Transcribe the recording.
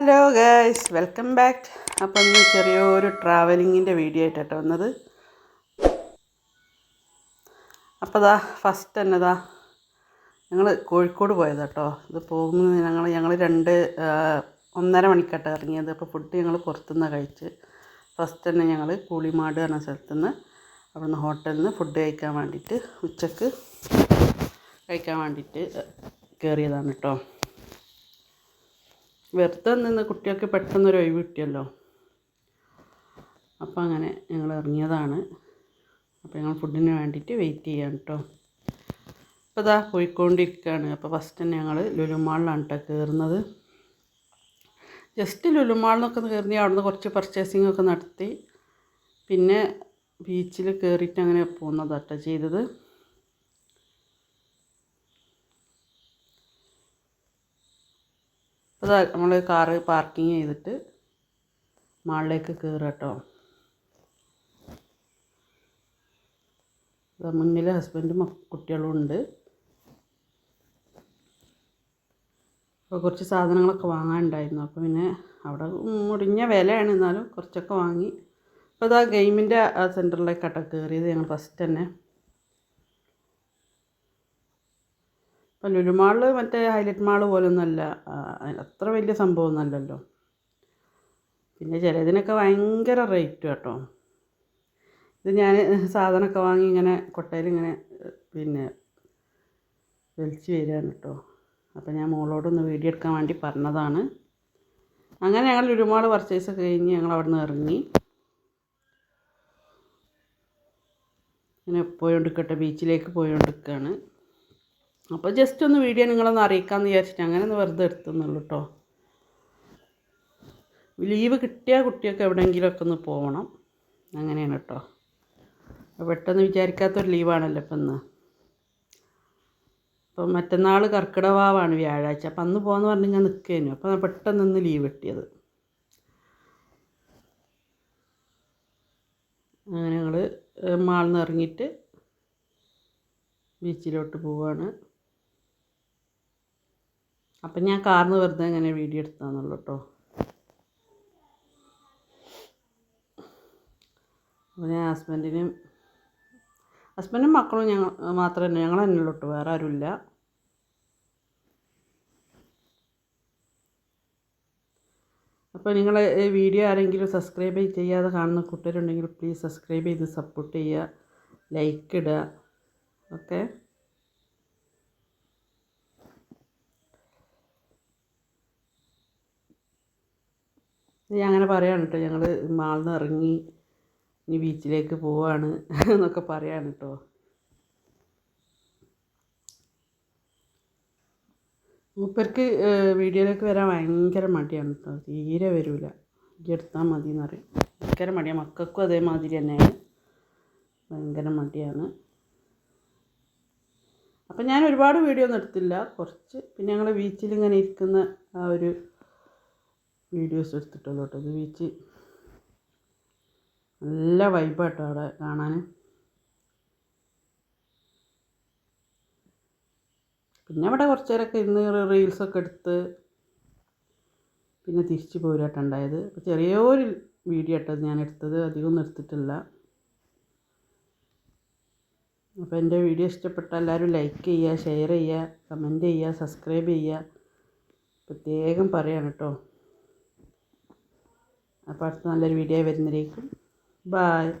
Hello guys welcome back അപ്പം ഇന്ന് ചെറിയൊരു ട്രാവലിങ്ങിന്റെ വീഡിയോ ആയിട്ടാണ് വന്നത്. അപ്പോൾ ദാ ഫസ്റ്റ് തന്നെ ദാ ഞങ്ങൾ കോഴിക്കോട് പോയത് കേട്ടോ ഇത് പോകുന്നത് ഞങ്ങൾ ഞങ്ങൾ രണ്ട് ഒന്നര മണിക്കാട്ടോ ഇറങ്ങിയത്. അപ്പോൾ ഫുഡ് ഞങ്ങൾ പുറത്തുനിന്ന് കഴിച്ച്. ഫസ്റ്റ് തന്നെ ഞങ്ങൾ കൂളിമാട് എന്ന സ്ഥലത്തു നിന്ന് അവിടുന്ന് ഹോട്ടലിൽ നിന്ന് ഫുഡ് കഴിക്കാൻ വേണ്ടിയിട്ട് ഉച്ചയ്ക്ക് കഴിക്കാൻ വേണ്ടിയിട്ട് കയറിയതാണ് കേട്ടോ വെറുതെ നിന്ന് കുട്ടികൾക്ക് പെട്ടെന്നൊരു ഒഴിവ് കിട്ടിയല്ലോ. അപ്പോൾ അങ്ങനെ ഞങ്ങൾ ഇറങ്ങിയതാണ്. അപ്പോൾ ഞങ്ങൾ ഫുഡിന് വേണ്ടിയിട്ട് വെയിറ്റ് ചെയ്യാം കേട്ടോ അപ്പോൾ ഇതാ പോയിക്കൊണ്ടിരിക്കുകയാണ്. അപ്പോൾ ഫസ്റ്റ് തന്നെ ഞങ്ങൾ ലുലുമാളിലാണ് കേട്ടോ കയറുന്നത്. ജസ്റ്റ് ലുലുമാളിനൊക്കെ കയറി അവിടുന്ന് കുറച്ച് പർച്ചേസിംഗ് ഒക്കെ നടത്തി. പിന്നെ ബീച്ചിൽ കയറിയിട്ട് അങ്ങനെ പോകുന്നതാട്ടോ ചെയ്തത്. അപ്പോൾ നമ്മൾ കാറ് പാർക്കിങ് ചെയ്തിട്ട് മാളിലേക്ക് കയറുക കേട്ടോ മുന്നിൽ ഹസ്ബൻഡും കുട്ടികളും ഉണ്ട്. അപ്പോൾ കുറച്ച് സാധനങ്ങളൊക്കെ വാങ്ങാനുണ്ടായിരുന്നു. അപ്പോൾ പിന്നെ അവിടെ മുടിഞ്ഞ വിലയാണ്. എന്നാലും കുറച്ചൊക്കെ വാങ്ങി. അപ്പോൾ ഇതാ ഗെയിമിന്റെ സെന്ററിലേക്കാട്ടോ കയറിയത് ഞങ്ങൾ ഫസ്റ്റ് തന്നെ. ഇപ്പം ലുലു മാൾ മറ്റേ ഹൈലൈറ്റ് മാൾ പോലൊന്നുമല്ല അത്ര വലിയ സംഭവമൊന്നുമല്ലല്ലോ. പിന്നെ ചിലതിനൊക്കെ ഭയങ്കര റേറ്റ് കേട്ടോ. ഇത് ഞാൻ സാധനമൊക്കെ വാങ്ങി ഇങ്ങനെ കൊട്ടയിൽ ഇങ്ങനെ പിന്നെ വലിച്ച് വരികയാണ് കേട്ടോ. അപ്പോൾ ഞാൻ മോളോടൊന്ന് വീഡിയോ എടുക്കാൻ വേണ്ടി പറഞ്ഞതാണ്. അങ്ങനെ ഞങ്ങൾ ഒരുപാട് പർച്ചേസ് കഴിഞ്ഞ് ഞങ്ങൾ അവിടെ നിന്ന് ഇറങ്ങി. ഇങ്ങനെ പോയോണ്ടിരിക്കട്ടെ ബീച്ചിലേക്ക് പോയോണ്ടിരിക്കുകയാണ്. അപ്പോൾ ജസ്റ്റ് ഒന്ന് വീഡിയോ നിങ്ങളൊന്ന് അറിയിക്കാമെന്ന് വിചാരിച്ചിട്ട് അങ്ങനെ ഒന്ന് വെറുതെ എടുത്തുന്നുള്ളൂ കേട്ടോ ലീവ് കിട്ടിയ കുട്ടിയൊക്കെ എവിടെയെങ്കിലുമൊക്കെ ഒന്ന് പോകണം അങ്ങനെയാണ് കേട്ടോ പെട്ടെന്ന് വിചാരിക്കാത്തൊരു ലീവാണല്ലോ ഇപ്പം ഇന്ന്. അപ്പം മറ്റന്നാൾ കർക്കിടവാവാണ് വ്യാഴാഴ്ച. അപ്പം അന്ന് പോകാന്ന് പറഞ്ഞ് ഞാൻ നിൽക്കേനു അപ്പം പെട്ടെന്ന് ഇന്ന് ലീവ് കിട്ടിയത്. അങ്ങനെ ഞങ്ങൾ മാളിൽ നിന്ന് ഇറങ്ങിയിട്ട് ബീച്ചിലോട്ട് പോവാണ്. അപ്പം ഞാൻ കാർന്ന് വെറുതെ ഇങ്ങനെ വീഡിയോ എടുത്താന്നുള്ളൂ കേട്ടോ അപ്പോൾ ഞാൻ ഹസ്ബൻഡിനും ഹസ്ബൻഡും മക്കളും ഞങ്ങൾ മാത്രമേ തന്നെ ഞങ്ങൾ തന്നെ കേട്ടോ വേറെ ആരുമില്ല അപ്പോൾ നിങ്ങൾ വീഡിയോ ആരെങ്കിലും സബ്സ്ക്രൈബ് ചെയ്യാതെ കാണുന്ന കൂട്ടുകാരുണ്ടെങ്കിൽ പ്ലീസ് സബ്സ്ക്രൈബ് ചെയ്ത് സപ്പോർട്ട് ചെയ്യുക ലൈക്ക് ഇടുക ഓക്കെ? ഞാൻ അങ്ങനെ പറയാണ് കേട്ടോ ഞങ്ങൾ മാളിൽ നിന്ന് ഇറങ്ങി ഇനി ബീച്ചിലേക്ക് പോവാണ് എന്നൊക്കെ പറയാണ് കേട്ടോ മൂപ്പർക്ക് വീഡിയോയിലേക്ക് വരാൻ ഭയങ്കര മടിയാണ് കേട്ടോ തീരെ വരില്ല ഈ എടുത്താൽ മതി എന്ന് പറയും. ഭയങ്കര മടിയാണ് മക്കൾക്കും അതേമാതിരി തന്നെയാണ്. ഭയങ്കര മടിയാണ്. അപ്പം ഞാൻ ഒരുപാട് വീഡിയോ ഒന്നും എടുത്തില്ല. കുറച്ച്. പിന്നെ ഞങ്ങൾ ബീച്ചിൽ ഇങ്ങനെ ഇരിക്കുന്ന ആ ഒരു വീഡിയോസ് എടുത്തിട്ടുള്ളൂ കേട്ടോ. ഇത് ബീച്ച് നല്ല വൈബാട്ടോ അവിടെ കാണാൻ. പിന്നെ അവിടെ കുറച്ച് നേരമൊക്കെ ഇരുന്ന് റീൽസൊക്കെ എടുത്ത് പിന്നെ തിരിച്ച് പോരാട്ടം ഉണ്ടായത്. അപ്പോൾ ചെറിയൊരു വീഡിയോ ആട്ടോ ഞാൻ എടുത്തത്. അധികമൊന്നും എടുത്തിട്ടില്ല. അപ്പോൾ എന്റെ വീഡിയോ ഇഷ്ടപ്പെട്ട എല്ലാവരും ലൈക്ക് ചെയ്യുക ഷെയർ ചെയ്യുക കമന്റ് ചെയ്യുക സബ്സ്ക്രൈബ് ചെയ്യുക. പ്രത്യേകം പറയാണ് കേട്ടോ. അപ്പോൾ അടുത്ത നല്ലൊരു വീഡിയോ വരുന്നതിലേക്കും ബായ്